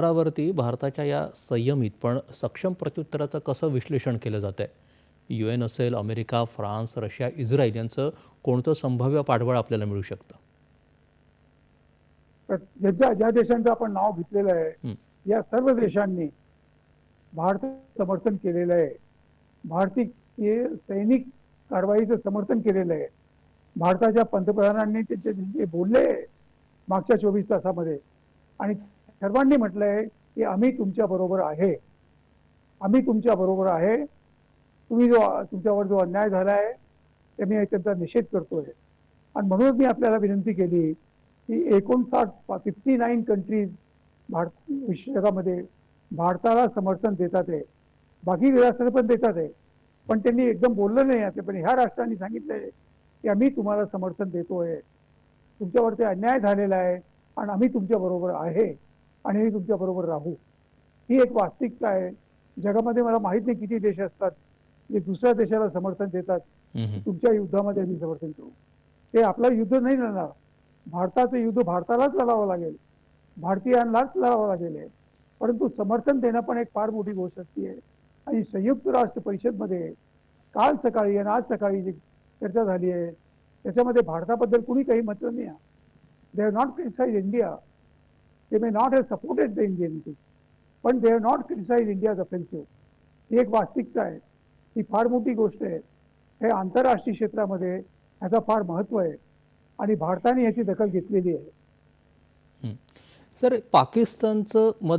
स्तरावरती भारताच्या या संयमित पण सक्षम प्रत्युत्तराचं कसं विश्लेषण केलं जात आहे यू एन असेल अमेरिका फ्रान्स रशिया इस्रायल यांचं कोणतं संभाव्य पाठबळ आपल्याला मिळू शकतं? ज्या ज्या देशांचं आपण नाव घेतलेलं आहे. या सर्व देशांनी भारत समर्थन केलेलं आहे. भारतीय सैनिक कारवाईचं समर्थन केलेलं आहे. भारताच्या पंतप्रधानांनी त्यांचे बोलले मागच्या चोवीस तासामध्ये. आणि सर्वांनी म्हटलंय की आम्ही तुमच्या बरोबर आहे. आम्ही तुमच्या बरोबर आहे. तुम्ही जो तुमच्यावर जो अन्याय झाला आहे ते मी त्यांचा निषेध करतोय. आणि म्हणून मी आपल्याला विनंती केली की एकोणसाठ फिफ्टी नाईन कंट्रीज भारत विश्व जगामध्ये भारताला समर्थन देतात आहे. बाकी राष्ट्र पण देतात आहे. पण त्यांनी एकदम बोललं नाही आहे पण ह्या राष्ट्रांनी सांगितलं आहे की आम्ही तुम्हाला समर्थन देतोय. तुमच्यावरती अन्याय झालेला आहे आणि आम्ही तुमच्या बरोबर आहे. आणि आम्ही तुमच्या बरोबर राहू. ही एक वास्तविकता आहे. जगामध्ये मला माहीत नाही किती देश असतात. जे दुसऱ्या देशाला समर्थन देतात. तुमच्या युद्धामध्ये आम्ही समर्थन करू. ते आपलं युद्ध नाही लढणार. भारताचं युद्ध भारतालाच लढावं लागेल. भारतीयांनाच लढावं लागेल हे. परंतु समर्थन देणं पण एक फार मोठी गोष्ट असते आहे आणि संयुक्त राष्ट्र परिषदमध्ये काल सकाळी आणि आज सकाळी जी चर्चा झाली आहे त्याच्यामध्ये भारताबद्दल कुणी काही म्हटलं नाही they have not criticise India They may not not supported supported Indian team, पण they have not criticise India's offensive ही एक वास्तविकता आहे. ही फार मोठी गोष्ट आहे. हे आंतरराष्ट्रीय क्षेत्रामध्ये ह्याचा फार महत्त्व आहे. आणि भारताने याची दखल घेतलेली आहे. सर पाकिस्तानचं मत